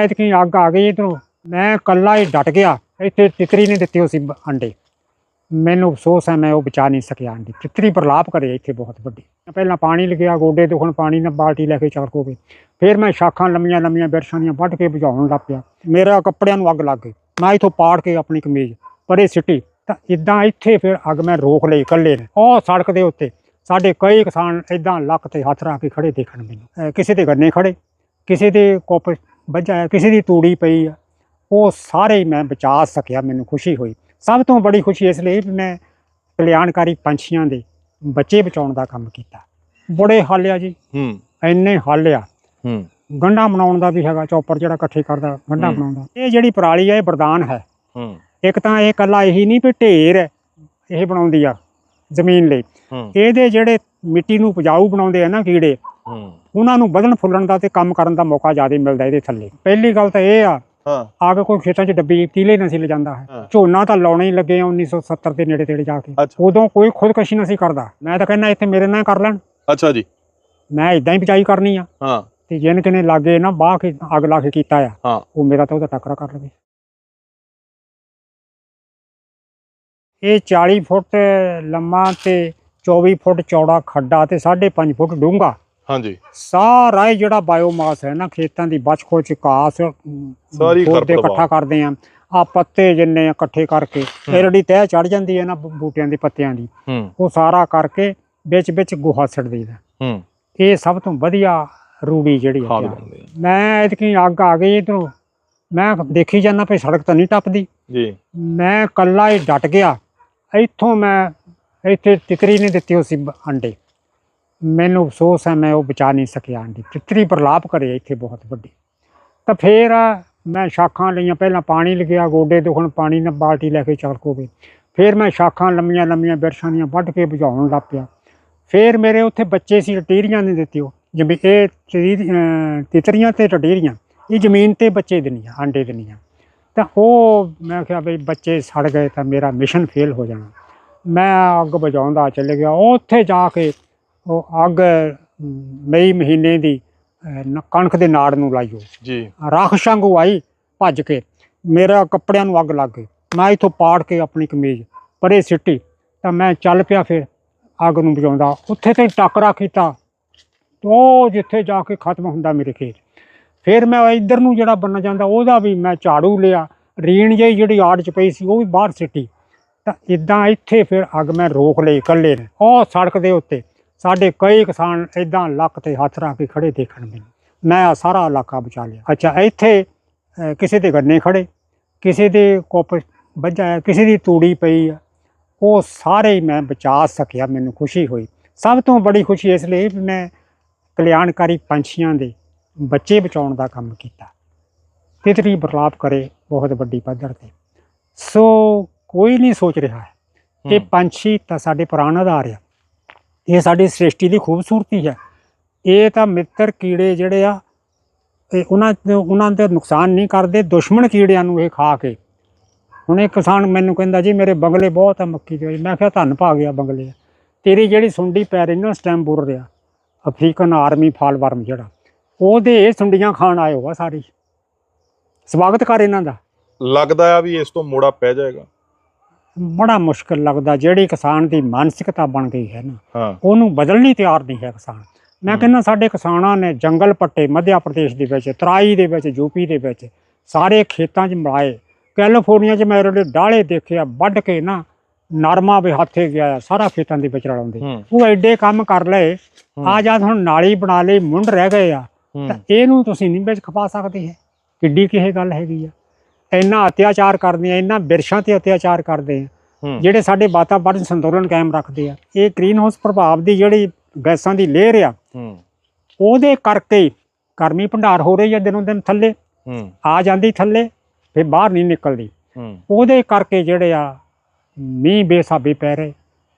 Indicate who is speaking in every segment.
Speaker 1: ਐਤਕੀ ਅੱਗ ਆ ਗਈ ਇਧਰੋਂ। ਮੈਂ ਕੱਲਾ ਹੀ ਡਟ ਗਿਆ। ਇੱਥੇ ਤਿਤਰੀ ਨੇ ਦਿੱਤੇ ਸੀ ਬ- ਅੰਡੇ। ਮੈਨੂੰ ਅਫਸੋਸ ਹੈ, ਮੈਂ ਉਹ ਬਚਾ ਨਹੀਂ ਸਕਿਆ ਅੰਡੇ। ਤਿਤਰੀ ਪ੍ਰਲਾਪ ਕਰੇ ਇੱਥੇ ਬਹੁਤ ਵੱਡੀ। ਪਹਿਲਾਂ ਪਾਣੀ ਲੱਗਿਆ, ਗੋਡੇ ਦੁਖਣ ਪਾਣੀ ਨਾਲ ਬਾਲਟੀ ਲੈ ਕੇ ਚੱਲ ਕੋਗੇ ਫਿਰ ਮੈਂ ਸ਼ਾਖਾਂ ਲੰਮੀਆਂ ਲੰਮੀਆਂ ਬਿਰਸ਼ਾਂ ਦੀਆਂ ਵੱਢ ਕੇ ਬੁਝਾਉਣ ਲੱਗ ਪਿਆ। ਮੇਰਾ ਕੱਪੜਿਆਂ ਨੂੰ ਅੱਗ ਲੱਗ ਗਈ। ਮੈਂ ਇਥੋਂ ਪਾੜ ਕੇ ਆਪਣੀ ਕਮੀਜ਼ ਪਰੇ ਸਿੱਟੀ। ਤਾਂ ਇਦਾਂ ਇੱਥੇ ਫਿਰ ਅੱਗ ਮੈਂ ਰੋਕ ਲਈ ਇਕੱਲੇ ਨੇ। ਉਹ ਸੜਕ ਦੇ ਉੱਤੇ ਸਾਡੇ ਕਈ ਕਿਸਾਨ ਇਦਾਂ ਲੱਕ ਤੇ ਹੱਥ ਰੱਖ ਕੇ ਖੜੇ ਦੇਖਣ ਮੈਨੂੰ। ਕਿਸੇ ਦੇ ਗੰਨੇ ਖੜੇ, ਕਿਸੇ ਦੇ ਕੁੱਪ ਵੱਜਾ ਕਿਸੇ ਦੀ ਤੂੜੀ ਪਈ ਆ ਉਹ ਸਾਰੇ ਮੈਂ ਬਚਾ ਸਕਿਆ ਮੈਨੂੰ ਖੁਸ਼ੀ ਹੋਈ। ਸਭ ਤੋਂ ਬੜੀ ਖੁਸ਼ੀ ਇਸ ਲਈ ਵੀ ਮੈਂ ਕਲਿਆਣਕਾਰੀ ਪੰਛੀਆਂ ਦੇ ਬੱਚੇ ਬਚਾਉਣ ਦਾ ਕੰਮ ਕੀਤਾ। ਬੜੇ ਹਾਲਿਆ ਜੀ।
Speaker 2: ਹੂੰ।
Speaker 1: ਇੰਨੇ ਹਾਲਿਆ
Speaker 2: ਹੂੰ।
Speaker 1: ਗੰਢਾ ਬਣਾਉਣ ਦਾ ਵੀ ਹੈਗਾ ਚੌਪਰ ਜਿਹੜਾ ਇਕੱਠੇ ਕਰਦਾ ਗੰਢਾ
Speaker 2: ਹੂੰ।
Speaker 1: ਬਣਾਉਂਦਾ ਇਹ ਜਿਹੜੀ ਪਰਾਲੀ ਹੈ ਇਹ ਵਰਦਾਨ ਹੈ।
Speaker 2: ਹੂੰ।
Speaker 1: ਇੱਕ ਤਾਂ ਇਹ ਕੱਲਾ ਇਹੀ ਨਹੀਂ ਵੀ ਢੇਰ ਹੈ, ਇਹ ਬਣਾਉਂਦੀ ਆ ਜ਼ਮੀਨ ਲਈ। ਇਹਦੇ ਜਿਹੜੇ ਮਿੱਟੀ ਨੂੰ ਉਪਜਾਊ ਬਣਾਉਂਦੇ ਆ ਨਾ ਕੀੜੇ
Speaker 2: ਹੂੰ।
Speaker 1: ਉਹਨਾਂ ਨੂੰ ਵਧਣ ਫੁੱਲਣ ਦਾ ਤੇ ਕੰਮ ਕਰਨ ਦਾ ਮੌਕਾ ਜ਼ਿਆਦਾ ਮਿਲਦਾ ਇਹਦੇ ਥੱਲੇ। ਪਹਿਲੀ ਗੱਲ ਤਾਂ ਇਹ ਆ
Speaker 2: ਹਾਂ।
Speaker 1: ਆ ਕੇ ਕੋਈ ਖੇਤਾਂ 'ਚ ਡੱਬੀ ਤੀਲੇ ਨਾ ਸੀ ਲਿਜਾਂਦਾ ਹੈ। ਝੋਨਾ ਤਾਂ ਲਾਉਣੇ ਹੀ ਲੱਗੇ ਆ 1970 ਦੇ ਨੇੜੇ ਤੇੜੇ ਜਾ ਕੇ। ਉਦੋਂ ਕੋਈ ਖੁਦਕਸ਼ੀ ਨਹੀਂ ਸੀ ਕਰਦਾ। ਮੈਂ ਤਾਂ ਕਹਿੰਦਾ ਇੱਥੇ ਮੇਰੇ ਨਾਲ ਕਰ ਲੈਣ।
Speaker 2: ਅੱਛਾ ਜੀ।
Speaker 1: ਮੈਂ ਇਦਾਂ ਹੀ ਬਚਾਈ ਕਰਨੀ ਆ।
Speaker 2: ਹਾਂ।
Speaker 1: ਤੇ ਜਿਨ ਕਿਨੇ ਲਾਗੇ ਨਾ ਬਾਹ ਕੇ ਅੱਗ ਲਾ ਕੇ ਕੀਤਾ ਆ ਉਹ ਮੇਰਾ ਤਾਂ ਉਹਦਾ ਟੱਕਰਾ ਕਰ ਲਵੇ। ਇਹ 40 ਫੁੱਟ ਲੰਮਾ ਤੇ 24 ਫੁੱਟ ਚੌੜਾ ਖੱਡਾ ਤੇ 5.5 ਫੁੱਟ ਡੂੰਘਾ।
Speaker 2: ਹਾਂਜੀ।
Speaker 1: ਸਾਰਾ ਹੀ ਜਿਹੜਾ ਬਾਇਓਮਾਸ ਹੈ ਨਾ ਖੇਤਾਂ ਦੀ ਬਚ ਖੋਚ ਘਾਸ
Speaker 2: ਸਾਰੀ ਖਰਪਤਵਾਰ।
Speaker 1: ਇਕੱਠਾ ਕਰਦੇ ਆ ਆ ਪੱਤੇ ਜਿੰਨੇ ਇਕੱਠੇ ਕਰਕੇ ਇਹ ਜਿਹੜੀ ਤਹਿ ਚੜ ਜਾਂਦੀ ਹੈ ਨਾ ਬੂਟਿਆਂ ਦੇ ਪੱਤਿਆਂ ਦੀ ਉਹ ਸਾਰਾ ਕਰਕੇ ਵਿੱਚ ਵਿੱਚ ਗੋਹਾ ਛੱਡ ਦਈਦਾ।
Speaker 2: ਹੂੰ।
Speaker 1: ਇਹ ਸਭ ਤੋਂ ਵਧੀਆ ਰੂੜੀ ਜਿਹੜੀ ਹੈ। ਮੈਂ ਇਤਕੀ ਅੱਗ ਆ ਗਈ ਇਧਰੋਂ। ਮੈਂ ਦੇਖੀ ਜਾਂਦਾ ਪਈ ਸੜਕ ਤਾਂ ਨਹੀਂ ਟੱਪਦੀ।
Speaker 2: ਜੀ।
Speaker 1: ਮੈਂ ਕੱਲਾ ਹੀ ਡਟ ਗਿਆ। ਇੱਥੋਂ ਮੈਂ ਇੱਥੇ ਤਿਤਰੀ ਨੇ ਦਿੱਤੇ ਸੀ ਬ- ਅੰਡੇ। ਮੈਨੂੰ ਅਫਸੋਸ ਹੈ, ਮੈਂ ਉਹ ਬਚਾ ਨਹੀਂ ਸਕਿਆ ਅੰਡੇ ਤਿੱਤਰੀ ਪ੍ਰਲਾਪ ਕਰੇ ਇੱਥੇ ਬਹੁਤ ਵੱਡੀ। ਤਾਂ ਫੇਰ ਮੈਂ ਸ਼ਾਖਾਂ ਲਈਆਂ। ਪਹਿਲਾਂ ਪਾਣੀ ਲੱਗਿਆ ਗੋਡੇ ਦੁਖਣ ਪਾਣੀ ਨਾਲ ਬਾਲਟੀ ਲੈ ਕੇ ਚੱਲ ਕੋਗੇ ਫਿਰ ਮੈਂ ਸ਼ਾਖਾਂ ਲੰਮੀਆਂ ਲੰਮੀਆਂ ਬਿਰਸ਼ਾਂ ਦੀਆਂ ਵੱਢ ਕੇ ਬੁਝਾਉਣ ਲੱਗ ਪਿਆ। ਫਿਰ ਮੇਰੇ ਉੱਥੇ ਬੱਚੇ ਸੀ ਟਟੀਰੀਆਂ ਨੇ ਦਿੱਤੀ ਉਹ। ਜਿਵੇਂ ਇਹ ਟਟੀਰ- ਅਹ, ਤਿਤਰੀਆਂ ਤੇ ਟਟੀਰੀਆਂ ਇਹ ਜ਼ਮੀਨ ਤੇ ਬੱਚੇ ਦਿੰਦੀਆਂ, ਆਂਡੇ ਦਿੰਦੀਆਂ। ਤਾਂ ਉਹ, ਮੈਂ ਕਿਹਾ ਬਈ ਬੱਚੇ ਸੜ ਗਏ ਤਾਂ ਮੇਰਾ ਮਿਸ਼ਨ ਫੇਲ ਹੋ ਜਾਣਾ। ਮੈਂ ਅੱਗ ਬੁਝਾਉਂਦਾ ਚੱਲ ਗਿਆ। ਉੱਥੇ ਜਾ ਕੇ ਉਹ ਅੱਗ ਮਈ ਮਹੀਨੇ ਦੀ ਅਹ, ਕਣਕ ਦੇ ਨਾੜ ਨੂੰ ਲਾਈਓ
Speaker 2: ਜੀ।
Speaker 1: ਰਾਖ ਵਾਂਗੂ ਆਈ ਭੱਜ ਕੇ। ਮੇਰਾ ਕੱਪੜਿਆਂ ਨੂੰ ਅੱਗ ਲੱਗ ਗਈ। ਮੈਂ ਇਥੋਂ ਪਾੜ ਕੇ ਆਪਣੀ ਕਮੀਜ਼ ਪਰੇ ਸਿੱਟੀ ਤਾਂ ਮੈਂ ਚੱਲ ਪਿਆ ਫਿਰ ਅੱਗ ਨੂੰ ਬੁਝਾਉਂਦਾ। ਉੱਥੇ ਤੇ ਟੱਕਰਾ ਕੀਤਾ। ਉਹ ਜਿੱਥੇ ਜਾ ਕੇ ਖਤਮ ਹੁੰਦਾ ਮੇਰੇ ਖੇਤ। ਫਿਰ ਮੈਂ ਇੱਧਰ ਨੂੰ ਜਿਹੜਾ ਬੰਨਾ ਜਾਂਦਾ ਉਹਦਾ ਵੀ ਮੈਂ ਝਾੜੂ ਲਿਆ। ਰੀਣ ਜਿਹੀ ਜਿਹੜੀ ਆੜ ਚ ਪਈ ਸੀ ਉਹ ਵੀ ਬਾਹਰ ਸਿੱਟੀ। ਤਾਂ ਇਦਾਂ ਇੱਥੇ ਫਿਰ ਅੱਗ ਮੈਂ ਰੋਕ ਲਈ ਇਕੱਲੇ ਨੇ ਉਹ ਸੜਕ ਦੇ ਉੱਤੇ। ਸਾਡੇ ਕਈ ਕਿਸਾਨ ਇਦਾਂ ਲੱਕ ਤੇ ਹੱਥ ਰੱਖ ਕੇ ਖੜੇ ਦੇਖਣ ਮੈਨੂੰ ਮੈਂ ਆਹ ਸਾਰਾ ਇਲਾਕਾ ਬਚਾ ਲਿਆ। ਅੱਛਾ ਇੱਥੇ ਕਿਸੇ ਦੇ ਗੰਨੇ ਖੜੇ ਕਿਸੇ ਦੇ ਕੁੱਪ ਵੱਜਾ ਕਿਸੇ ਦੀ ਤੂੜੀ ਪਈ ਆ। ਉਹ ਸਾਰੇ ਹੀ ਮੈਂ ਬਚਾ ਸਕਿਆ ਮੈਨੂੰ ਖੁਸ਼ੀ ਹੋਈ। ਸਭ ਤੋਂ ਬੜੀ ਖੁਸ਼ੀ ਇਸ ਲਈ ਵੀ ਮੈਂ ਕਲਿਆਣਕਾਰੀ ਪੰਛੀਆਂ ਦੇ ਬੱਚੇ ਬਚਾਉਣ ਦਾ ਕੰਮ ਕੀਤਾ। ਤਿਤਲੀ ਬਰਲਾਪ ਕਰੇ ਬਹੁਤ ਵੱਡੀ ਪੱਧਰ ਤੇ। ਸੋ ਕੋਈ ਨਹੀਂ ਸੋਚ ਰਿਹਾ ਇਹ
Speaker 2: ਹੂੰ,
Speaker 1: ਪੰਛੀ ਤਾਂ ਸਾਡੇ ਪੁਰਾਣ ਆਧਾਰ ਆ। ਇਹ ਸਾਡੀ ਸ੍ਰਿਸ਼ਟੀ ਦੀ ਖੂਬਸੂਰਤੀ ਹੈ। ਇਹ ਤਾਂ ਮਿੱਤਰ ਕੀੜੇ ਜਿਹੜੇ ਆ, ਇਹ ਉਹਨਾਂ ਉਹਨਾਂ ਦੇ ਨੁਕਸਾਨ ਨਹੀਂ ਕਰਦੇ, ਦੁਸ਼ਮਣ ਕੀੜਿਆਂ ਨੂੰ ਇਹ ਖਾ ਕੇ। ਹੁਣ ਇਹ ਕਿਸਾਨ ਮੈਨੂੰ ਕਹਿੰਦਾ, ਜੀ, ਮੇਰੇ ਬੰਗਲੇ ਬਹੁਤ ਆ ਮੱਕੀ ਦੇ। ਮੈਂ ਕਿਹਾ, ਧੰਨ ਪਾ ਗਿਆ ਬੰਗਲੇ ਤੇਰੀ ਜਿਹੜੀ ਸੁੰਡੀ ਪੈ ਰਹੀ ਨਾ ਸਟੈਮ ਬੁਰ ਰਿਹਾ। ਅਫਰੀਕਨ ਆਰਮੀ ਫਾਲਵਰਮ ਜਿਹੜਾ। ਉਹਦੇ ਇਹ ਸੁੰਡੀਆਂ ਖਾਣ ਆਏ ਹੋਆ ਸਾਰੀ। ਸਵਾਗਤ ਕਰ ਇਹਨਾਂ ਦਾ।
Speaker 2: ਲੱਗਦਾ ਆ ਵੀ ਇਸ ਤੋਂ ਮੋੜਾ ਪੈ ਜਾਏਗਾ।
Speaker 1: ਬੜਾ ਮੁਸ਼ਕਲ ਲੱਗਦਾ ਜਿਹੜੀ ਕਿਸਾਨ ਦੀ ਮਾਨਸਿਕਤਾ ਬਣ ਗਈ ਹੈ ਨਾ ਉਹਨੂੰ ਬਦਲਣੀ ਤਿਆਰ ਨਹੀਂ ਹੈ ਕਿਸਾਨ। ਮੈਂ। ਕਹਿੰਦਾ ਸਾਡੇ ਕਿਸਾਨਾਂ ਨੇ ਜੰਗਲ ਪੱਟੇ ਮੱਧ ਪ੍ਰਦੇਸ਼ ਦੇ ਵਿੱਚ ਤਰਾਈ ਦੇ ਵਿੱਚ ਯੂਪੀ ਦੇ ਵਿੱਚ ਸਾਰੇ ਖੇਤਾਂ 'ਚ ਮਲਾਏ ਕੈਲੀਫੋਰਨੀਆ 'ਚ ਮੈਂ ਉਹਦੇ ਡਾਲੇ ਦੇਖਿਆ ਵੱਢ ਕੇ ਨਾ ਨਰਮਾ ਵੀ ਹੱਥੇ ਗਿਆ ਸਾਰਾ ਖੇਤਾਂ ਦੇ ਵਿੱਚ ਰਲਾਉਂਦੇ। ਉਹ ਐਡੇ ਕੰਮ ਕਰ ਲਏ ਆ ਜਦ ਹੁਣ ਨਾਲੀ ਬਣਾ ਲਈ ਮੁੰਡ ਰਹਿ ਗਏ ਆ ਤਾਂ ਇਹਨੂੰ ਤੁਸੀਂ ਨਹੀਂ ਵਿੱਚ ਖਪਾ ਸਕਦੇ ਹੈ? ਕਿੱਡੀ ਕਿਹੇ ਗੱਲ ਹੈਗੀ ਆ? ਇੰਨਾ ਅਤਿਆਚਾਰ ਕਰਦੇ ਆ ਇੰਨਾ ਬਿਰਸ਼ਾਂ ਤੇ ਅਤਿਆਚਾਰ ਕਰਦੇ ਆ ਜਿਹੜੇ ਸਾਡੇ ਵਾਤਾਵਰਣ ਸੰਤੁਲਨ ਕਾਇਮ ਰੱਖਦੇ ਆ। ਇਹ ਗ੍ਰੀਨ ਹਾਊਸ ਪ੍ਰਭਾਵ ਦੀ ਜਿਹੜੀ ਗੈਸਾਂ ਦੀ ਲੇਅਰ ਆ ਉਹਦੇ ਕਰਕੇ ਗਰਮੀ ਭੰਡਾਰ ਹੋ ਰਹੀ ਹੈ ਦਿਨੋਂ ਦਿਨ ਥੱਲੇ ਆ ਜਾਂਦੀ ਥੱਲੇ ਫਿਰ ਬਾਹਰ ਨਹੀਂ ਨਿਕਲਦੀ। ਉਹਦੇ ਕਰਕੇ ਜਿਹੜੇ ਆ ਮੀਂਹ ਬੇਸਾਬੀ ਪੈ ਰਹੇ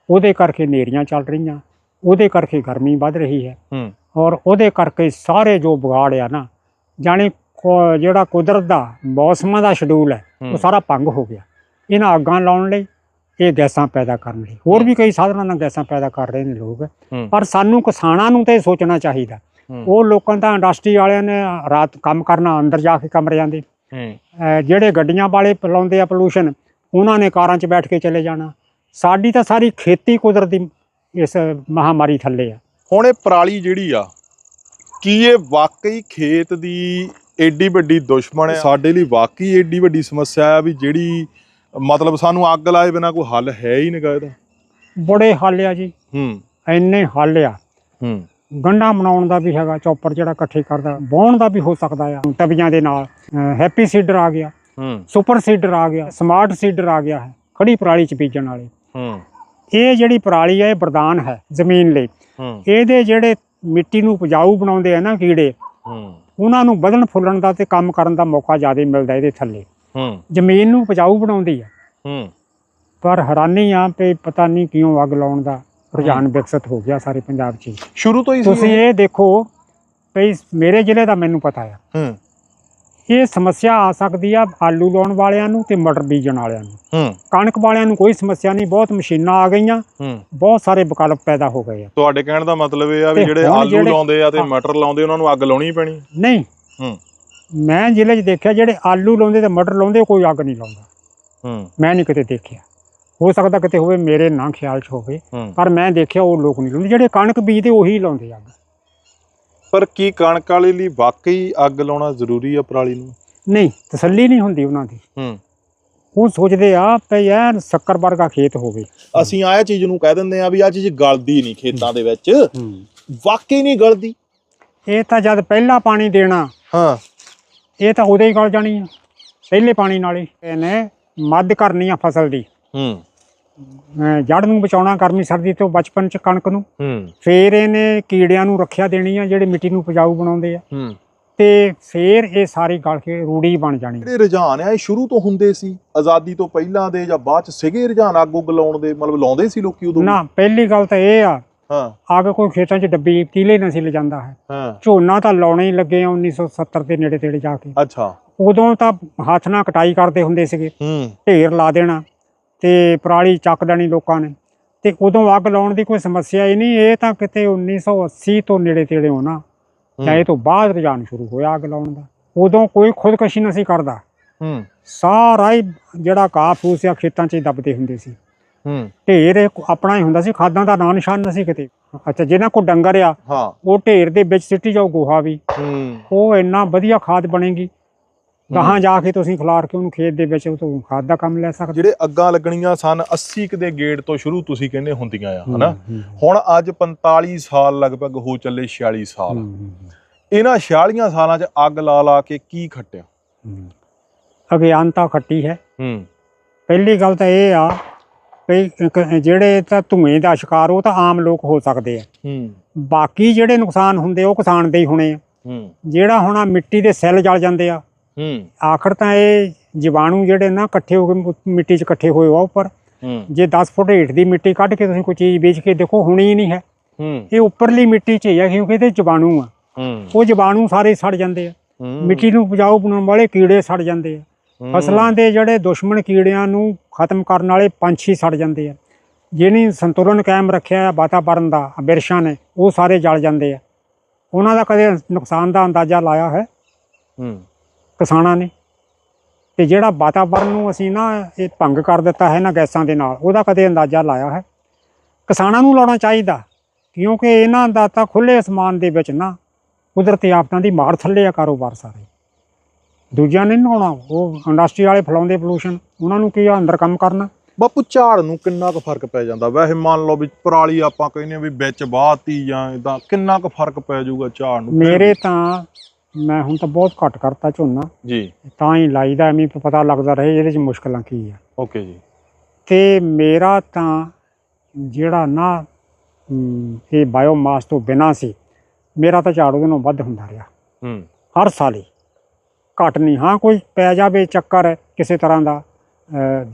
Speaker 1: ਉਹਦੇ ਕਰਕੇ ਨੇਰੀਆਂ ਚੱਲ ਰਹੀਆਂ ਉਹਦੇ ਕਰਕੇ ਗਰਮੀ ਵੱਧ ਰਹੀ ਹੈ।
Speaker 2: ਹੂੰ।
Speaker 1: ਔਰ ਉਹਦੇ ਕਰਕੇ ਸਾਰੇ ਜੋ ਵਿਗਾੜ ਆ ਨਾ ਜਾਣੀ ਕੁ- ਜਿਹੜਾ ਕੁਦਰਤ ਦਾ ਮੌਸਮਾਂ ਦਾ ਸ਼ਡਿਊਲ ਹੈ ਉਹ
Speaker 2: ਹੂੰ,
Speaker 1: ਸਾਰਾ ਭੰਗ ਹੋ ਗਿਆ। ਇਹਨਾਂ ਅੱਗਾਂ ਲਾਉਣ ਲਈ ਇਹ ਗੈਸਾਂ ਪੈਦਾ ਕਰਨ ਲਈ। ਹੋਰ ਵੀ ਕਈ ਸਾਧਨਾਂ ਨਾਲ ਗੈਸਾਂ ਪੈਦਾ ਕਰ ਰਹੇ ਨੇ ਲੋਕ।
Speaker 2: ਹੂੰ,
Speaker 1: ਪਰ ਸਾਨੂੰ ਕਿਸਾਨਾਂ ਨੂੰ ਤਾਂ ਇਹ ਸੋਚਣਾ ਚਾਹੀਦਾ।
Speaker 2: ਹੂੰ।
Speaker 1: ਉਹ ਲੋਕਾਂ ਦਾ ਇੰਡਸਟਰੀ ਵਾਲਿਆਂ ਨੇ ਰਾਤ ਕੰਮ ਕਰਨਾ ਅੰਦਰ ਜਾ ਕੇ ਕਮਰਿਆਂ ਦੇ
Speaker 2: ਹੂੰ।
Speaker 1: ਅਹ ਜਿਹੜੇ ਗੱਡੀਆਂ ਵਾਲੇ ਪਲਾਉਂਦੇ ਆ ਪੋਲੂਸ਼ਨ ਉਹਨਾਂ ਨੇ ਕਾਰਾਂ 'ਚ ਬੈਠ ਕੇ ਚਲੇ ਜਾਣਾ। ਸਾਡੀ ਤਾਂ ਸਾਰੀ ਖੇਤੀ ਕੁਦਰਤੀ ਇਸ ਮਹਾਮਾਰੀ ਥੱਲੇ ਆ।
Speaker 2: ਹੁਣ ਇਹ ਪਰਾਲੀ ਜਿਹੜੀ ਆ ਕੀ ਇਹ ਵਾਕਈ ਖੇਤ ਦੀ ਏਡੀ ਵੱਡੀ ਦੁਸ਼ਮਣ ਹੈ ਸਾਡੇ ਲਈ ਵਾਕਈ ਏਡੀ ਵੱਡੀ ਸਮੱਸਿਆ ਆ ਵੀ ਜਿਹੜੀ ਮਤਲਬ ਸਾਨੂੰ ਅੱਗ ਲਾਏ ਬਿਨਾ ਕੋਈ ਹੱਲ ਹੈ ਹੀ ਨਹੀਂਗਾ ਇਹਦਾ।
Speaker 1: ਬੜੇ ਹੱਲ ਆ ਜੀ।
Speaker 2: ਹੂੰ।
Speaker 1: ਇੰਨੇ ਹੱਲ ਆ।
Speaker 2: ਹੂੰ।
Speaker 1: ਗੰਢਾ ਬਣਾਉਣ ਦਾ ਵੀ ਹੈਗਾ ਚੌਪਰ ਜਿਹੜਾ ਇਕੱਠੇ ਕਰਦਾ ਵਾਹੁਣ ਦਾ ਵੀ ਹੋ ਸਕਦਾ ਆ। ਤਵੀਆਂ ਦੇ ਨਾਲ ਹੈਪੀ ਸੀਡਰ ਆ ਗਿਆ
Speaker 2: ਹੂੰ।
Speaker 1: ਸੁਪਰ ਸੀਡਰ ਆ ਗਿਆ ਸਮਾਰਟ ਸੀਡਰ ਆ ਗਿਆ ਹੈ ਖੜੀ ਪਰਾਲੀ ਚ ਬੀਜਣ ਵਾਲੇ।
Speaker 2: ਹੂੰ।
Speaker 1: ਇਹ ਜਿਹੜੀ ਪਰਾਲੀ ਹੈ ਇਹ ਵਰਦਾਨ ਹੈ ਜ਼ਮੀਨ ਲਈ।
Speaker 2: ਹੂੰ।
Speaker 1: ਇਹਦੇ ਜਿਹੜੇ ਮਿੱਟੀ ਨੂੰ ਉਪਜਾਊ ਬਣਾਉਂਦੇ ਆ ਨਾ ਕੀੜੇ
Speaker 2: ਹੂੰ।
Speaker 1: ਉਹਨਾਂ ਨੂੰ ਵਧਣ ਫੁੱਲਣ ਦਾ ਤੇ ਕੰਮ ਕਰਨ ਦਾ ਮੌਕਾ ਜ਼ਿਆਦਾ ਮਿਲਦਾ ਇਹਦੇ ਥੱਲੇ।
Speaker 2: ਹੂੰ।
Speaker 1: ਜ਼ਮੀਨ ਨੂੰ ਉਪਜਾਊ ਬਣਾਉਂਦੀ ਆ।
Speaker 2: ਹੂੰ।
Speaker 1: ਪਰ ਹੈਰਾਨੀ ਆ ਤੇ ਪਤਾ ਨਹੀਂ ਕਿਉਂ ਅੱਗ ਲਾਉਣ ਦਾ ਰੁਝਾਨ ਵਿਕਸਿਤ ਹੋ ਗਿਆ ਸਾਰੇ ਪੰਜਾਬ 'ਚ।
Speaker 2: ਸ਼ੁਰੂ ਤੋਂ ਹੀ
Speaker 1: ਤੁਸੀਂ ਇਹ ਦੇਖੋ ਭਈ ਮੇਰੇ ਜ਼ਿਲ੍ਹੇ ਦਾ ਮੈਨੂੰ ਪਤਾ ਆ।
Speaker 2: ਹੂੰ।
Speaker 1: ਇਹ ਸਮੱਸਿਆ ਆ ਸਕਦੀ ਆ ਆਲੂ ਲਾਉਣ ਵਾਲਿਆਂ ਨੂੰ ਤੇ ਮਟਰ ਬੀਜਣ ਵਾਲਿਆਂ ਨੂੰ।
Speaker 2: ਹੂੰ।
Speaker 1: ਕਣਕ ਵਾਲਿਆਂ ਨੂੰ ਕੋਈ ਸਮੱਸਿਆ ਨਹੀਂ ਬਹੁਤ ਮਸ਼ੀਨਾਂ ਆ ਗਈਆਂ।
Speaker 2: ਹੂੰ।
Speaker 1: ਬਹੁਤ ਸਾਰੇ ਵਿਕਲਪ ਪੈਦਾ ਹੋ ਗਏ ਆ।
Speaker 2: ਤੁਹਾਡੇ ਕਹਿਣ ਦਾ ਮਤਲਬ ਇਹ ਆ ਵੀ
Speaker 1: ਤੇ
Speaker 2: ਜਿਹੜੇ
Speaker 1: ਹੁਣ
Speaker 2: ਆਲੂ
Speaker 1: ਜਿਹੜੇ-
Speaker 2: ਲਾਉਂਦੇ ਆ ਤੇ। ਮਟਰ ਲਾਉਂਦੇ ਉਹਨਾਂ ਨੂੰ ਅੱਗ ਲਾਉਣੀ ਪੈਣੀ।
Speaker 1: ਨਹੀਂ।
Speaker 2: ਹੂੰ।
Speaker 1: ਮੈਂ ਜ਼ਿਲ੍ਹੇ 'ਚ ਦੇਖਿਆ ਜਿਹੜੇ ਆਲੂ ਲਾਉਂਦੇ ਤੇ ਮਟਰ ਲਾਉਂਦੇ ਕੋਈ ਅੱਗ ਨਹੀਂ ਲਾਉਂਦਾ।
Speaker 2: ਹੂੰ।
Speaker 1: ਮੈਂ ਨਹੀਂ ਕਿਤੇ ਦੇਖਿਆ। ਹੋ ਸਕਦਾ ਕਿਤੇ ਹੋਵੇ ਮੇਰੇ ਨਾ ਖਿਆਲ 'ਚ ਹੋਵੇ।
Speaker 2: ਹੂੰ।
Speaker 1: ਪਰ ਮੈਂ ਦੇਖਿਆ ਉਹ ਲੋਕ ਨਹੀਂ ਲਾਉਂਦੇ। ਜਿਹੜੇ ਕਣਕ ਬੀਜਦੇ ਉਹੀ ਲਾਉਂਦੇ ਅੱਗ।
Speaker 2: ਪਰ ਕੀ ਕਣਕ ਵਾਲੇ ਲਈ ਵਾਕਈ ਅੱਗ ਲਾਉਣਾ ਜ਼ਰੂਰੀ ਆ ਪਰਾਲੀ ਨੂੰ?
Speaker 1: ਨਹੀਂ ਤਸੱਲੀ ਨਹੀਂ ਹੁੰਦੀ ਉਹਨਾਂ ਦੀ।
Speaker 2: ਹੂੰ।
Speaker 1: ਉਹ ਸੋਚਦੇ ਆ ਭਈ ਐਨ ਸ਼ੱਕਰ ਵਰਗਾ ਖੇਤ ਹੋਵੇ।
Speaker 2: ਅਸੀਂ ਆਹ ਚੀਜ਼ ਨੂੰ ਕਹਿ ਦਿੰਦੇ ਆ ਵੀ ਆ ਚੀਜ਼ ਗਲਦੀ ਨਹੀਂ ਖੇਤਾਂ ਦੇ ਵਿੱਚ। ਵਾਕਈ ਨਹੀਂ ਗਲਦੀ।
Speaker 1: ਇਹ ਤਾਂ ਜਦ ਪਹਿਲਾ ਪਾਣੀ ਦੇਣਾ
Speaker 2: ਹਾਂ।
Speaker 1: ਇਹ ਤਾਂ ਉਦੋਂ ਹੀ ਗਲ ਜਾਣੀ ਆ। ਪਹਿਲੇ ਪਾਣੀ ਨਾਲ ਹੀ ਇਹਨੇ ਮੱਧ ਕਰਨੀ ਆ ਫਸਲ ਦੀ।
Speaker 2: ਹੂੰ।
Speaker 1: ਜੜ ਨੂੰ ਬਚਾਉਣਾ ਗਰਮੀ ਸਰਦੀ ਤੋਂ ਬਚਪਨ ਚ ਕਣਕ ਨੂੰ। ਫੇਰ ਇਹਨੇ ਕੀੜਿਆਂ ਨੂੰ ਰੱਖਿਆ ਦੇਣੀ ਆ ਜਿਹੜੇ ਮਿੱਟੀ ਨੂੰ ਉਪਜਾਊ ਬਣਾਉਂਦੇ ਆ। ਤੇ ਫੇਰ ਇਹ ਸਾਰੀ ਗਲ ਕੇ ਰੂੜੀ ਬਣ ਜਾਣੀ।
Speaker 2: ਜਿਹੜੇ ਰੁਝਾਨ ਆ ਇਹ ਸ਼ੁਰੂ ਤੋਂ ਹੁੰਦੇ ਸੀ ਆਜ਼ਾਦੀ ਤੋਂ ਪਹਿਲਾਂ ਦੇ ਜਾਂ ਬਾਅਦ ਚ ਸੀਗੇ ਰੁਝਾਨ ਅੱਗ ਉੱਗ ਲਾਉਣ ਦੇ ਮਤਲਬ ਲਾਉਂਦੇ ਸੀ ਲੋਕੀ ਉਦੋਂ?
Speaker 1: ਨਾ ਪਹਿਲੀ ਗੱਲ ਤਾਂ ਇਹ ਆ
Speaker 2: ਹਾਂ।
Speaker 1: ਅੱਗ ਕੋਈ ਖੇਤਾਂ 'ਚ ਡੱਬੀ ਕੀਲੇ ਨਾ ਸੀ ਲਿਜਾਂਦਾ ਹੈ।
Speaker 2: ਹਾਂ।
Speaker 1: ਝੋਨਾ ਤਾਂ ਲਾਉਣੇ ਹੀ ਲੱਗੇ ਆ 1970 ਦੇ ਨੇੜੇ ਤੇੜੇ ਜਾ ਕੇ।
Speaker 2: ਅੱਛਾ।
Speaker 1: ਉਦੋਂ ਤਾਂ ਹੱਥ ਨਾਲ ਕਟਾਈ ਕਰਦੇ ਹੁੰਦੇ ਸੀਗੇ। ਢੇਰ ਲਾ ਦੇਣਾ। ਤੇ ਪਰਾਲੀ ਚੱਕ ਦੇਣੀ ਲੋਕਾਂ ਨੇ। ਤੇ ਉਦੋਂ ਅੱਗ ਲਾਉਣ ਦੀ ਕੋਈ ਸਮੱਸਿਆ ਹੀ ਨਹੀਂ ਇਹ ਤਾਂ ਕਿਤੇ 1980 ਤੋਂ ਨੇੜੇ ਤੇੜੇ ਹੋਣਾ। ਇਹ ਤੋਂ ਬਾਅਦ ਰੁਝਾਨ ਸ਼ੁਰੂ ਹੋਇਆ ਅੱਗ ਲਾਉਣ ਦਾ। ਉਦੋਂ ਕੋਈ ਖੁਦਕਸ਼ੀ ਨਹੀਂ ਸੀ ਕਰਦਾ।
Speaker 2: ਹੂੰ।
Speaker 1: ਸਾਰਾ ਹੀ ਜਿਹੜਾ ਘਾਹ ਫੂਸ ਆ ਖੇਤਾਂ 'ਚ ਹੀ ਦੱਬਦੇ ਹੁੰਦੇ ਸੀ।
Speaker 2: ਹੂੰ।
Speaker 1: ਢੇਰ ਆਪਣਾ ਹੀ ਹੁੰਦਾ ਸੀ ਖਾਦਾਂ ਦਾ ਨਾਂ ਨਿਸ਼ਾਨ ਨਹੀਂ ਸੀ ਕਿਤੇ। ਅੱਛਾ ਜਿਹਨਾਂ ਕੋ ਡੰਗਰ ਆ ਉਹ ਢੇਰ ਦੇ ਵਿੱਚ ਸਿੱਟੀ ਜਾਓ ਗੋਹਾ ਵੀ।
Speaker 2: ਹੂੰ।
Speaker 1: ਉਹ ਇੰਨਾ ਵਧੀਆ ਖਾਦ ਬਣੇਗੀ ਗਾਹਾਂ ਜਾ ਕੇ ਤੁਸੀਂ ਖਿਲਾਰ ਕੇ ਉਹਨੂੰ ਖੇਤ ਦੇ ਵਿੱਚ ਉਹ ਤੋਂ ਖਾਦ ਦਾ ਕੰਮ ਲੈ ਸਕਦੇ?
Speaker 2: ਜਿਹੜੇ ਅੱਗਾਂ ਲੱਗਣੀਆਂ ਸਨ 80 ਕੁ ਦੇ ਗੇੜ ਤੋਂ ਸ਼ੁਰੂ ਤੁਸੀਂ ਕਹਿੰਦੇ ਹੁੰਦੀਆਂ ਆ ਹਨਾ? ਹੁਣ ਅੱਜ 45 ਸਾਲ ਲਗਭਗ ਹੋ ਚੱਲੇ 46 ਸਾਲ। ਇਹਨਾਂ 46 ਸਾਲਾਂ 'ਚ ਅੱਗ ਲਾ ਲਾ ਕੇ ਕੀ ਖੱਟਿਆ।
Speaker 1: ਅਗਿਆਨਤਾ ਖੱਟੀ ਹੈ। ਪਹਿਲੀ ਗੱਲ ਤਾਂ ਇਹ ਆ ਵੀ ਜਿਹੜੇ ਤਾਂ ਧੂਏ ਦਾ ਸ਼ਿਕਾਰ ਉਹ ਤਾਂ ਆਮ ਲੋਕ ਹੋ ਸਕਦੇ ਆ। ਬਾਕੀ ਜਿਹੜੇ ਨੁਕਸਾਨ ਹੁੰਦੇ ਉਹ ਕਿਸਾਨ ਦੇ ਹੀ ਹੋਣੇ ਆ। ਜਿਹੜਾ ਹੁਣ ਮਿੱਟੀ ਦੇ ਸੈੱਲ ਜਲ ਜਾਂਦੇ ਆ
Speaker 2: ਹੂੰ।
Speaker 1: ਆਖਰ ਤਾਂ ਇਹ ਜੀਵਾਣੂ ਜਿਹੜੇ ਨਾ ਇਕੱਠੇ ਹੋ ਕੇ ਮਿੱਟੀ 'ਚ ਇਕੱਠੇ ਹੋਏ ਆ ਉੱਪਰ।
Speaker 2: ਹੂੰ।
Speaker 1: ਜੇ 10 ਫੁੱਟ ਹੇਠ ਦੀ ਮਿੱਟੀ ਕੱਢ ਕੇ ਤੁਸੀਂ ਕੋਈ ਚੀਜ਼ ਵੇਚ ਕੇ ਦੇਖੋ ਹੋਣੀ ਹੀ ਨਹੀਂ ਹੈ।
Speaker 2: ਹੂੰ।
Speaker 1: ਇਹ ਉੱਪਰਲੀ ਮਿੱਟੀ 'ਚ ਹੀ ਆ ਕਿਉਂਕਿ ਇਹਦੇ ਜੀਵਾਣੂ ਆ।
Speaker 2: ਹੂੰ।
Speaker 1: ਉਹ ਜੀਵਾਣੂ ਸਾਰੇ ਸੜ ਜਾਂਦੇ ਆ। ਮਿੱਟੀ ਨੂੰ ਉਪਜਾਊ ਬਣਾਉਣ ਵਾਲੇ ਕੀੜੇ ਸੜ ਜਾਂਦੇ ਆ। ਫਸਲਾਂ ਦੇ ਜਿਹੜੇ ਦੁਸ਼ਮਣ ਕੀੜਿਆਂ ਨੂੰ ਖਤਮ ਕਰਨ ਵਾਲੇ ਪੰਛੀ ਸੜ ਜਾਂਦੇ ਆ। ਜਿਹਨੇ ਸੰਤੁਲਨ ਕਾਇਮ ਰੱਖਿਆ ਹੈ ਵਾਤਾਵਰਣ ਦਾ ਬਿਰਸ਼ਾਂ ਨੇ ਉਹ ਸਾਰੇ ਜਲ ਜਾਂਦੇ ਆ। ਉਹਨਾਂ ਦਾ ਕਦੇ ਨੁਕਸਾਨ ਦਾ ਅੰਦਾਜ਼ਾ ਲਾਇਆ ਹੈ?
Speaker 2: ਹੂੰ।
Speaker 1: ਕਿਸਾਨਾਂ ਨੇ। ਤੇ ਜਿਹੜਾ ਵਾਤਾਵਰਣ ਨੂੰ ਅਸੀਂ ਨਾ ਇਹ ਭੰਗ ਕਰ ਦਿੱਤਾ ਹੈ ਨਾ ਗੈਸਾਂ ਦੇ ਨਾਲ ਉਹਦਾ ਕਦੇ ਅੰਦਾਜ਼ਾ ਲਾਇਆ ਹੈ? ਕਿਸਾਨਾਂ ਨੂੰ ਲਾਉਣਾ ਚਾਹੀਦਾ ਕਿਉਂਕਿ ਇਹਨਾਂ ਦਾ ਤਾਂ ਖੁੱਲੇ ਅਸਮਾਨ ਦੇ ਵਿੱਚ ਨਾ ਕੁਦਰਤੀ ਆਫਤਾਂ ਦੀ ਮਾਰ ਥੱਲੇ ਆ ਕਾਰੋਬਾਰ ਸਾਰੇ। ਦੂਜਿਆਂ ਨੇ ਨਹੀਂ ਲਾਉਣਾ ਉਹ ਇੰਡਸਟਰੀ ਵਾਲੇ ਫਲਾਉਂਦੇ ਪੋਲੂਸ਼ਨ ਉਹਨਾਂ ਨੂੰ ਕੀ ਆ ਅੰਦਰ ਕੰਮ ਕਰਨਾ?
Speaker 2: ਬਾਪੂ ਝਾੜ ਨੂੰ ਕਿੰਨਾ ਕੁ ਫ਼ਰਕ ਪੈ ਜਾਂਦਾ? ਵੈਸੇ ਮੰਨ ਲਓ ਵੀ ਪਰਾਲੀ ਆਪਾਂ ਕਹਿੰਦੇ ਆ ਵੀ ਵਿੱਚ ਬਾਤੀ ਜਾਂ ਇਦਾਂ ਕਿੰਨਾ ਕੁ ਫ਼ਰਕ ਪੈ ਜਾਊਗਾ ਝਾੜ ਨੂੰ?
Speaker 1: ਮੇਰੇ ਤਾਂ ਮੈਂ ਹੁਣ ਤਾਂ ਬਹੁਤ ਘੱਟ ਕਰਤਾ ਝੋਨਾ।
Speaker 2: ਜੀ।
Speaker 1: ਤਾਂ ਹੀ ਲਾਈਦਾ ਐਵੇਂ ਪਤਾ ਲੱਗਦਾ ਰਹੇ ਇਹਦੇ 'ਚ ਮੁਸ਼ਕਲਾਂ ਕੀ ਆ।
Speaker 2: ਓਕੇ ਜੀ।
Speaker 1: ਤੇ ਮੇਰਾ ਤਾਂ ਜਿਹੜਾ ਨਾ ਇਹ ਬਾਇਓਮਾਸ ਤੋਂ ਬਿਨਾ ਸੀ ਮੇਰਾ ਤਾਂ ਝਾੜ ਉਹਦੇ ਨਾਲੋਂ ਵੱਧ ਹੁੰਦਾ ਰਿਹਾ।
Speaker 2: ਹੂੰ।
Speaker 1: ਹਰ ਸਾਲ ਹੀ। ਘਟ ਨਹੀਂ ਹਾਂ ਕੋਈ ਪੈ ਜਾਵੇ ਚੱਕਰ ਕਿਸੇ ਤਰ੍ਹਾਂ ਦਾ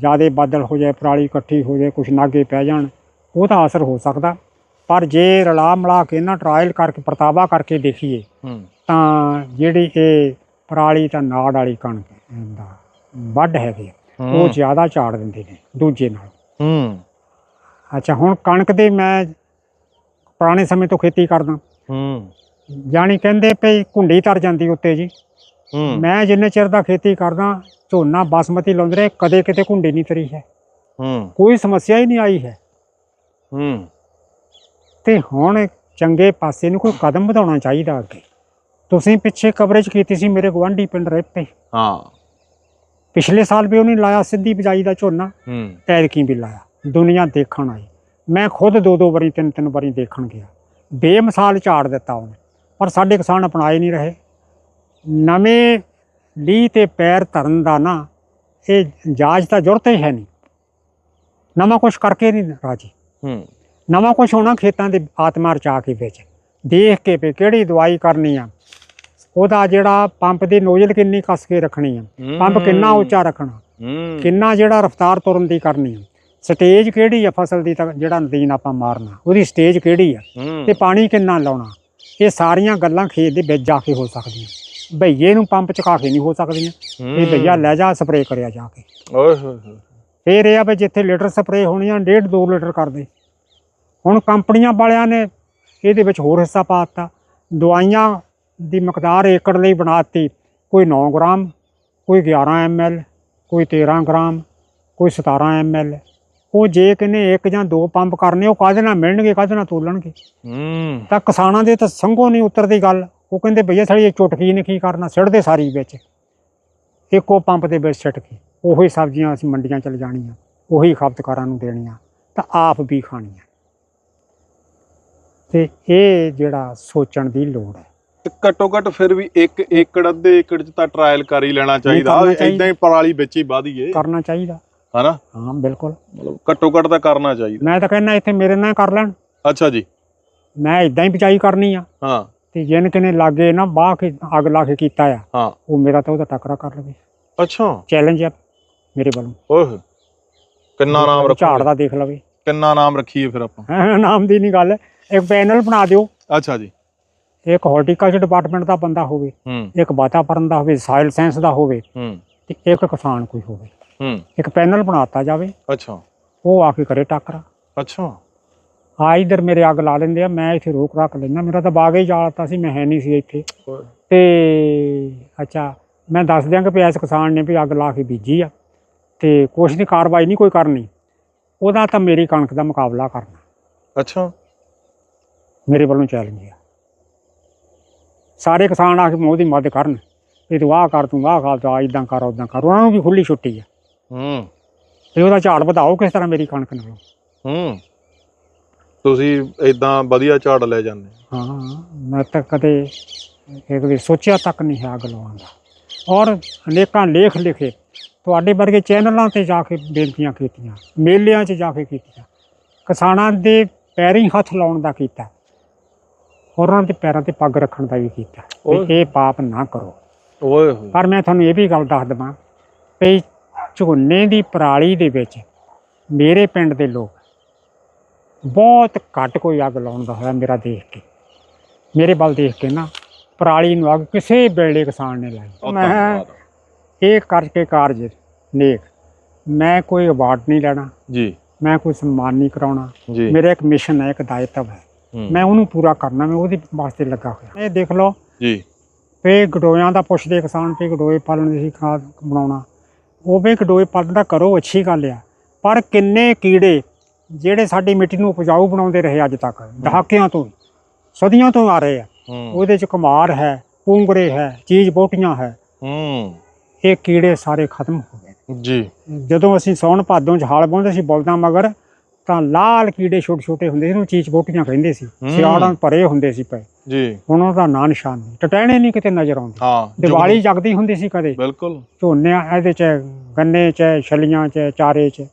Speaker 1: ਜਿਆਦੇ ਬਾਦਲ ਹੋ ਜਾਏ ਪਰਾਲੀ ਇਕੱਠੀ ਹੋ ਜਾਏ ਕੁਛ ਨਾਗੇ ਪੈ ਜਾਣ ਉਹਦਾ ਅਸਰ ਹੋ ਸਕਦਾ। ਪਰ ਜੇ ਰਲਾ ਮਿਲਾ ਕੇ ਨਾ ਟਰਾਇਲ ਕਰਕੇ ਪ੍ਰਤਾਵਾ ਕਰਕੇ ਦੇਖੀਏ
Speaker 2: ਹੂੰ।
Speaker 1: ਤਾਂ ਜਿਹੜੀ ਇਹ ਪਰਾਲੀ ਤਾਂ ਨਾੜ ਵਾਲੀ ਕਣਕ ਦਾ ਵੱਢ ਹੈਗੇ ਉਹ ਜ਼ਿਆਦਾ ਝਾੜ ਦਿੰਦੇ ਨੇ ਦੂਜੇ ਨਾਲ।
Speaker 2: ਹੂੰ।
Speaker 1: ਅੱਛਾ ਹੁਣ ਕਣਕ ਦੇ ਮੈਂ ਪੁਰਾਣੇ ਸਮੇਂ ਤੋਂ ਖੇਤੀ ਕਰਦਾ।
Speaker 2: ਹੂੰ।
Speaker 1: ਜਾਣੀ ਕਹਿੰਦੇ ਪਈ ਕੁੰਡੀ ਤਰ ਜਾਂਦੀ ਉੱਤੇ ਜੀ।
Speaker 2: ਹੂੰ।
Speaker 1: ਮੈਂ ਜਿੰਨੇ ਚਿਰ ਦਾ ਖੇਤੀ ਕਰਦਾ ਝੋਨਾ ਬਾਸਮਤੀ ਲਾਉਂਦੇ ਰਹੇ ਕਦੇ ਕਿਤੇ ਕੁੰਡੀ ਨਹੀਂ ਤਰੀ ਹੈ।
Speaker 2: ਹੂੰ।
Speaker 1: ਕੋਈ ਸਮੱਸਿਆ ਹੀ ਨਹੀਂ ਆਈ ਹੈ।
Speaker 2: ਹੂੰ।
Speaker 1: ਤੇ ਹੁਣ ਚੰਗੇ ਪਾਸੇ ਨੂੰ ਕੋਈ ਕਦਮ ਵਧਾਉਣਾ ਚਾਹੀਦਾ ਅੱਗੇ। ਤੁਸੀਂ ਪਿੱਛੇ ਕਵਰੇਜ ਕੀਤੀ ਸੀ ਮੇਰੇ ਗਵਾਂਢੀ ਪਿੰਡ ਰਹਿਪੇ
Speaker 2: ਹਾਂ।
Speaker 1: ਪਿਛਲੇ ਸਾਲ ਵੀ ਉਹਨੇ ਲਾਇਆ ਸਿੱਧੀ ਬਿਜਾਈ ਦਾ ਝੋਨਾ
Speaker 2: ਹੂੰ।
Speaker 1: ਐਤਕੀ ਵੀ ਲਾਇਆ ਦੁਨੀਆ ਦੇਖਣ ਆਈ। ਮੈਂ ਖੁਦ ਦੋ ਦੋ ਵਾਰੀ ਤਿੰਨ ਤਿੰਨ ਵਾਰੀ ਦੇਖਣ ਗਿਆ। ਬੇਮਿਸਾਲ ਝਾੜ ਦਿੱਤਾ ਉਹਨੇ ਪਰ ਸਾਡੇ ਕਿਸਾਨ ਅਪਣਾਏ ਨਹੀਂ ਰਹੇ। ਨਵੇਂ ਲੀਹ ਤੇ ਪੈਰ ਧਰਨ ਦਾ ਨਾ ਇਹ ਜਾਜ ਤਾਂ ਜ਼ਰੂਰਤ ਹੀ ਹੈ ਨਹੀਂ। ਨਵਾਂ ਕੁਛ ਕਰਕੇ ਨਹੀਂ ਰਾਜੀ।
Speaker 2: ਹੂੰ।
Speaker 1: ਨਵਾਂ ਕੁਛ ਹੋਣਾ ਖੇਤਾਂ ਦੇ ਆਤਮਾ ਰਚਾ ਕੇ ਵਿੱਚ। ਦੇਖ ਕੇ ਵੀ ਕਿਹੜੀ ਦਵਾਈ ਕਰਨੀ ਆ। ਉਹਦਾ ਜਿਹੜਾ ਪੰਪ ਦੀ ਨੋਜ਼ਲ ਕਿੰਨੀ ਕੱਸ ਕੇ ਰੱਖਣੀ ਆ ਪੰਪ ਕਿੰਨਾ ਉੱਚਾ ਰੱਖਣਾ ਕਿੰਨਾ ਜਿਹੜਾ ਰਫ਼ਤਾਰ ਤੁਰਨ ਦੀ ਕਰਨੀ ਆ ਸਟੇਜ ਕਿਹੜੀ ਆ ਫਸਲ ਦੀ ਤਾਂ ਜਿਹੜਾ ਨਦੀਨ ਆਪਾਂ ਮਾਰਨਾ ਉਹਦੀ ਸਟੇਜ ਕਿਹੜੀ ਆ ਤੇ ਪਾਣੀ ਕਿੰਨਾ ਲਾਉਣਾ ਇਹ ਸਾਰੀਆਂ ਗੱਲਾਂ ਖੇਤ ਦੇ ਵਿੱਚ ਜਾ ਕੇ ਹੋ ਸਕਦੀਆਂ ਭਈਏ ਨੂੰ ਪੰਪ ਚਕਾ ਕੇ ਨਹੀਂ ਹੋ ਸਕਦੀਆਂ ਇਹ ਭਈਆ ਲੈ ਜਾ ਸਪਰੇਅ ਕਰਿਆ ਜਾ ਕੇ।
Speaker 2: ਓਏ ਹੋਏ
Speaker 1: ਫੇਰ ਇਹ ਆ ਵੀ ਜਿੱਥੇ ਲੀਟਰ ਸਪਰੇਅ ਹੋਣੀ ਆ ਡੇਢ 2 ਲੀਟਰ ਕਰਦੇ ਹੁਣ ਕੰਪਨੀਆਂ ਵਾਲਿਆਂ ਨੇ ਇਹਦੇ ਵਿੱਚ ਹੋਰ ਹਿੱਸਾ ਪਾ ਦਿੱਤਾ ਦਵਾਈਆਂ ਦੀ ਮਕਦਾਰ ਏਕੜ ਲਈ ਬਣਾਤੀ। ਕੋਈ 9 ਗ੍ਰਾਮ ਕੋਈ 11 ml ਕੋਈ 13 ਗ੍ਰਾਮ ਕੋਈ 17 ml ਉਹ ਜੇ ਕਿਨੇ ਇੱਕ ਜਾਂ ਦੋ ਪੰਪ ਕਰਨੇ ਉਹ ਕਾਹਦੇ ਨਾਲ ਮਿਲਣਗੇ ਕਾਹਦੇ ਨਾਲ ਤੋਲਣਗੇ?
Speaker 2: ਹੂੰ।
Speaker 1: ਤਾਂ ਕਿਸਾਨਾਂ ਦੇ ਤਾਂ ਸੰਘੋਂ ਨਹੀਂ ਉਤਰਦੀ ਗੱਲ। ਉਹ ਕਹਿੰਦੇ ਭਈਆ ਸਾਡੀ ਇਹ ਚੁਟਕੀ ਨੇ ਕੀ ਕਰਨਾ? ਸਿੱਟਦੇ ਸਾਰੀ ਵਿੱਚ। ਇੱਕੋ ਪੰਪ ਦੇ ਵਿੱਚ ਸਿੱਟ ਕੇ ਉਹੀ ਸਬਜ਼ੀਆਂ ਅਸੀਂ ਮੰਡੀਆਂ ਚਲ ਜਾਣੀਆਂ। ਉਹੀ ਖਪਤਕਾਰਾਂ ਨੂੰ ਦੇਣੀਆਂ। ਤਾਂ ਆਪ ਵੀ ਖਾਣੀਆਂ। ਤੇ ਇਹ ਜਿਹੜਾ ਸੋਚਣ ਦੀ ਲੋੜ ਹੈ।
Speaker 2: ਤੇ ਘੱਟੋ ਘੱਟ ਫਿਰ ਵੀ 1 ਏਕੜ ਅੱਧੇ ਏਕੜ ਚ ਤਾਂ ਟਰਾਇਲ ਕਰ ਹੀ ਲੈਣਾ ਚਾਹੀਦਾ।
Speaker 1: ਕਰਨਾ ਚਾਹੀਦਾ।
Speaker 2: ਇਦਾਂ ਹੀ ਪਰਾਲੀ ਵਿੱਚ ਹੀ ਵਾਧੀਏ
Speaker 1: ਕਰਨਾ ਚਾਹੀਦਾ।
Speaker 2: ਹਨਾ?
Speaker 1: ਹਾਂ ਬਿਲਕੁਲ।
Speaker 2: ਮਤਲਬ ਘੱਟੋ ਘੱਟ ਤਾਂ ਕਰਨਾ ਚਾਹੀਦਾ।
Speaker 1: ਮੈਂ ਤਾਂ ਕਹਿੰਦਾ ਇੱਥੇ ਮੇਰੇ ਨਾਲ ਕਰ ਲੈਣ।
Speaker 2: ਅੱਛਾ ਜੀ।
Speaker 1: ਮੈਂ ਇਦਾਂ ਹੀ ਬਿਜਾਈ ਕਰਨੀ ਆ।
Speaker 2: ਹਾਂ।
Speaker 1: ਤੇ ਜਿਨ ਕਿਨੇ ਲਾਗੇ ਨਾ ਬਾਹ ਕੇ ਅੱਗ ਲਾ ਕੇ ਕੀਤਾ ਆ
Speaker 2: ਹਾਂ।
Speaker 1: ਉਹ ਮੇਰਾ ਤਾਂ ਉਹਦਾ ਟੱਕਰਾ ਕਰ ਲਵੇ।
Speaker 2: ਅੱਛਾ।
Speaker 1: ਚੈਲੰਜ ਆ ਮੇਰੇ ਵੱਲੋਂ।
Speaker 2: ਓਏ। ਕਿੰਨਾ ਨਾਮ
Speaker 1: ਝਾੜ
Speaker 2: ਰੱਖੋ
Speaker 1: ਦਾ ਦੇਖ ਲਵੇ।
Speaker 2: ਕਿੰਨਾ ਨਾਮ ਰੱਖੀਏ ਫਿਰ ਆਪਾਂ?
Speaker 1: ਨਾਮ ਦੀ ਨਹੀਂ ਗੱਲ। ਇੱਕ ਪੈਨਲ ਬਣਾ ਦਿਓ।
Speaker 2: ਅੱਛਾ ਜੀ।
Speaker 1: ਇੱਕ ਹਾਰਟੀਕਲਚਰ ਡਿਪਾਰਟਮੈਂਟ ਦਾ ਬੰਦਾ ਹੋਵੇ
Speaker 2: ਹੂੰ।
Speaker 1: ਇੱਕ ਵਾਤਾਵਰਣ ਦਾ ਹੋਵੇ ਸਾਇਲ ਸਾਇੰਸ ਦਾ ਹੋਵੇ
Speaker 2: ਹੂੰ।
Speaker 1: ਤੇ ਇੱਕ ਕਿਸਾਨ ਕੋਈ ਹੋਵੇ।
Speaker 2: ਹੂੰ।
Speaker 1: ਇੱਕ ਪੈਨਲ ਬਣਾਤਾ ਜਾਵੇ
Speaker 2: ਅੱਛਾ।
Speaker 1: ਉਹ ਆ ਕੇ ਕਰੇ ਟੱਕਰਾ।
Speaker 2: ਅੱਛਾ।
Speaker 1: ਆ ਇਧਰ ਮੇਰੇ ਅੱਗ ਲਾ ਲੈਂਦੇ ਆ ਮੈਂ ਇੱਥੇ ਰੋਕ ਰੱਖ ਲੈਂਦਾ ਮੇਰਾ ਤਾਂ ਬਾਗ ਹੀ ਜਾਲਤਾ ਸੀ ਮੈਂ ਹੈ ਨਹੀਂ ਸੀ ਇੱਥੇ। ਤੇ ਅੱਛਾ ਮੈਂ ਦੱਸ ਦਿਆਂਗਾ ਵੀ ਇਸ ਕਿਸਾਨ ਨੇ ਵੀ ਅੱਗ ਲਾ ਕੇ ਬੀਜੀ ਆ ਤੇ ਕੁਛ ਦੀ ਕਾਰਵਾਈ ਨਹੀਂ ਕੋਈ ਕਰਨੀ। ਉਹਦਾ ਤਾਂ ਮੇਰੀ ਕਣਕ ਦਾ ਮੁਕਾਬਲਾ ਕਰਨਾ।
Speaker 2: ਅੱਛਾ।
Speaker 1: ਮੇਰੇ ਵੱਲੋਂ ਚੈਲੰਜ ਹੈ ਸਾਰੇ ਕਿਸਾਨ ਆ ਕੇ ਉਹਦੀ ਮਦਦ ਕਰਨ। ਵੀ ਤੂੰ ਆਹ ਕਰ ਤੂੰ ਆਹ ਕਰ ਤੂੰ ਇਦਾਂ ਕਰ ਉਦਾਂ ਕਰ। ਉਹਨਾਂ ਨੂੰ ਵੀ ਖੁੱਲੀ ਛੁੱਟੀ ਹੈ
Speaker 2: ਹੂੰ।
Speaker 1: ਤੇ ਉਹਦਾ ਝਾੜ ਵਧਾਓ ਕਿਸ ਤਰ੍ਹਾਂ ਮੇਰੀ ਕਣਕ ਨਾਲੋਂ।
Speaker 2: ਹੂੰ। ਤੁਸੀਂ ਇਦਾਂ ਵਧੀਆ ਝਾੜ ਲੈ ਜਾਂਦੇ
Speaker 1: ਹਾਂ। ਮੈਂ ਤਾਂ ਕਦੇ ਇਹ ਕਦੇ ਸੋਚਿਆ ਤੱਕ ਨਹੀਂ ਹੈ ਅੱਗ ਲਾਉਣ ਦਾ ਔਰ ਅਨੇਕਾਂ ਲੇਖ ਲਿਖੇ। ਤੁਹਾਡੇ ਵਰਗੇ ਚੈਨਲਾਂ ਤੇ ਜਾ ਕੇ ਬੇਨਤੀਆਂ ਕੀਤੀਆਂ। ਮੇਲਿਆਂ 'ਚ ਜਾ ਕੇ ਕੀਤੀਆਂ। ਕਿਸਾਨਾਂ ਦੇ ਪੈਰੀਂ ਹੱਥ ਲਾਉਣ ਦਾ ਕੀਤਾ। ਉਹਨਾਂ ਦੇ ਪੈਰਾਂ ਤੇ ਪੱਗ ਰੱਖਣ ਦਾ ਵੀ ਕੀਤਾ। ਵੀ ਇਹ ਪਾਪ ਨਾ ਕਰੋ।
Speaker 2: ਓਏ। ਹੋਏ
Speaker 1: ਪਰ ਮੈਂ ਤੁਹਾਨੂੰ ਇਹ ਵੀ ਗੱਲ ਦੱਸ ਦਵਾਂ ਵੀ ਝੋਨੇ ਦੀ ਪਰਾਲੀ ਦੇ ਵਿੱਚ ਮੇਰੇ ਪਿੰਡ ਦੇ ਲੋਕ ਬਹੁਤ ਘੱਟ ਕੋਈ ਅੱਗ ਲਾਉਣ ਦਾ ਹੋਇਆ ਮੇਰਾ ਦੇਖ ਕੇ। ਮੇਰੇ ਵੱਲ ਦੇਖ ਕੇ ਨਾ ਪਰਾਲੀ ਨੂੰ ਅੱਗ ਕਿਸੇ ਵੇਲੇ ਕਿਸਾਨ ਨੇ ਲਾਈ। ਮੈਂ। ਇਹ ਕਰਕੇ ਕਾਰਜ ਨੇਕ। ਮੈਂ ਕੋਈ ਅਵਾਰਡ ਨਹੀਂ ਲੈਣਾ।
Speaker 2: ਜੀ।
Speaker 1: ਮੈਂ ਕੋਈ ਸਨਮਾਨ ਨਹੀਂ ਕਰਾਉਣਾ। ਮੇਰਾ ਇੱਕ ਮਿਸ਼ਨ ਹੈ ਇੱਕ ਦਾਇਤਵ ਹੂੰ, ਮੈਂ ਉਹਨੂੰ ਪੂਰਾ ਕਰਨਾ ਮੈਂ ਉਹਦੇ ਵਾਸਤੇ ਲੱਗਾ ਹੋਇਆ। ਇਹ ਦੇਖ ਲਓ।
Speaker 2: ਜੀ।
Speaker 1: ਵੀ ਗਡੋਇਆਂ ਦਾ ਪੁੱਛਦੇ ਕਿਸਾਨ ਵੀ ਗਡੋਏ ਪਾਲਣ ਦੀ ਖਾਦ ਬਣਾਉਣਾ। ਉਹ ਵੀ ਗਡੋਏ ਪਾਲਣ ਦਾ ਕਰੋ ਅੱਛੀ ਗੱਲ ਆ। ਪਰ ਕਿੰਨੇ ਕੀੜੇ ਜਿਹੜੇ ਸਾਡੀ ਮਿੱਟੀ ਨੂੰ ਉਪਜਾਊ ਬਣਾਉਂਦੇ ਰਹੇ ਅੱਜ ਤੱਕ? ਦਹਾਕਿਆਂ ਤੋਂ ਸਦੀਆਂ ਤੋਂ ਆ ਰਹੇ ਆ। ਉਹਦੇ ਚ ਕੁਮਾਰ ਹੈ ਪੂੰਗਰੇ ਹੈ ਚੀਜ਼ ਬੋਟੀਆਂ ਹੈ।
Speaker 2: ਹੂੰ।
Speaker 1: ਇਹ ਕੀੜੇ ਸਾਰੇ ਖਤਮ ਹੋ ਗਏ।
Speaker 2: ਜੀ।
Speaker 1: ਜਦੋਂ ਅਸੀਂ ਸੌਣ ਭਾਦੋਂ ਚ ਹਾਲ ਪਾਉਂਦੇ ਸੀ ਬਲਦਾਂ ਮਗਰ ਤਾਂ ਲਾਲ ਕੀੜੇ ਛੋਟੇ ਛੋਟੇ ਹੁੰਦੇ ਸੀ ਉਹਨੂੰ ਚੀਜ਼ ਬੋਟੀਆਂ ਕਹਿੰਦੇ ਸੀ। ਸਿਆੜਾਂ ਭਰੇ ਹੁੰਦੇ ਸੀ ਪਏ।
Speaker 2: ਜੀ।
Speaker 1: ਹੁਣ ਉਹਦਾ ਨਾਂ ਨਿਸ਼ਾਨ ਨਹੀਂ। ਟਟੈਣੇ ਨਹੀਂ ਕਿਤੇ ਨਜ਼ਰ ਆਉਂਦੇ।
Speaker 2: ਹਾਂ
Speaker 1: ਦੀਵਾਲੀ ਜਗਦੀ ਹੁੰਦੀ ਸੀ ਕਦੇ।
Speaker 2: ਬਿਲਕੁਲ।
Speaker 1: ਝੋਨਿਆਂ ਇਹਦੇ ਚ ਗੰਨੇ ਚ ਛਲੀਆਂ ਚ ਚਾਰੇ ਚ।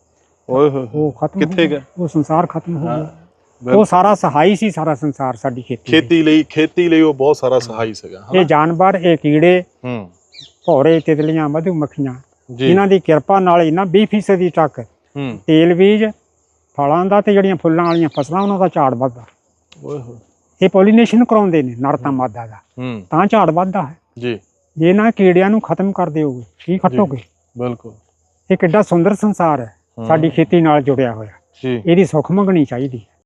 Speaker 2: ਓਏ ਹੋਏ।
Speaker 1: ਉਹ ਖਤਮ
Speaker 2: ਕਿੱਥੇ ਗਏ?
Speaker 1: ਉਹ ਸੰਸਾਰ ਖਤਮ ਹੋ ਗਿਆ। ਉਹ ਸਾਰਾ ਸਹਾਈ ਸੀ ਸਾਰਾ ਸੰਸਾਰ ਸਾਡੀ ਖੇਤੀ।
Speaker 2: ਖੇਤੀ ਲਈ ਖੇਤੀ ਲਈ ਉਹ ਬਹੁਤ ਸਾਰਾ ਸਹਾਈ ਸੀਗਾ?
Speaker 1: ਇਹ ਜਾਨਵਰ ਇਹ ਕੀੜੇ
Speaker 2: ਹੂੰ।
Speaker 1: ਭੌਰੇ ਤਿਤਲੀਆਂ ਮਧੂ ਮੱਖੀਆਂ ਜਿਨ੍ਹਾਂ ਦੀ ਕਿਰਪਾ ਨਾਲ ਇਹਨਾਂ 20% ਦੀ
Speaker 2: ਹੂੰ।
Speaker 1: ਤੇਲ ਬੀਜ ਫਲਾਂ ਦਾ ਤੇ ਜਿਹੜੀਆਂ ਫੁੱਲਾਂ ਵਾਲੀਆਂ ਫਸਲਾਂ ਉਹਨਾਂ ਦਾ ਝਾੜ ਵੱਧਦਾ।
Speaker 2: ਓਏ ਹੋਏ।
Speaker 1: ਇਹ ਪੋਲੀਨੇਸ਼ਨ ਕਰਾਉਂਦੇ ਨੇ ਨਰ ਤਾਂ ਮਾਦਾ ਦਾ।
Speaker 2: ਹੂੰ।
Speaker 1: ਤਾਂ ਝਾੜ ਵੱਧਦਾ ਹੈ।
Speaker 2: ਜੀ।
Speaker 1: ਜੇ ਨਾ ਕੀੜਿਆਂ ਨੂੰ ਖਤਮ ਕਰ ਦਿਓਗੇ ਕੀ ਖੱਟੋਗੇ?
Speaker 2: ਬਿਲਕੁਲ।
Speaker 1: ਇਹ ਕਿੱਡਾ ਸੁੰਦਰ ਸੰਸਾਰ
Speaker 2: ਹੈ।
Speaker 1: ਸਾਡੀ ਖੇਤੀ ਨਾਲ ਜੁੜਿਆ ਹੋਇਆ।
Speaker 2: ਜੀ।
Speaker 1: ਇਹਦੀ ਸੁੱਖ ਮੰਗਣੀ ਚਾਹੀਦੀ ਹੈ।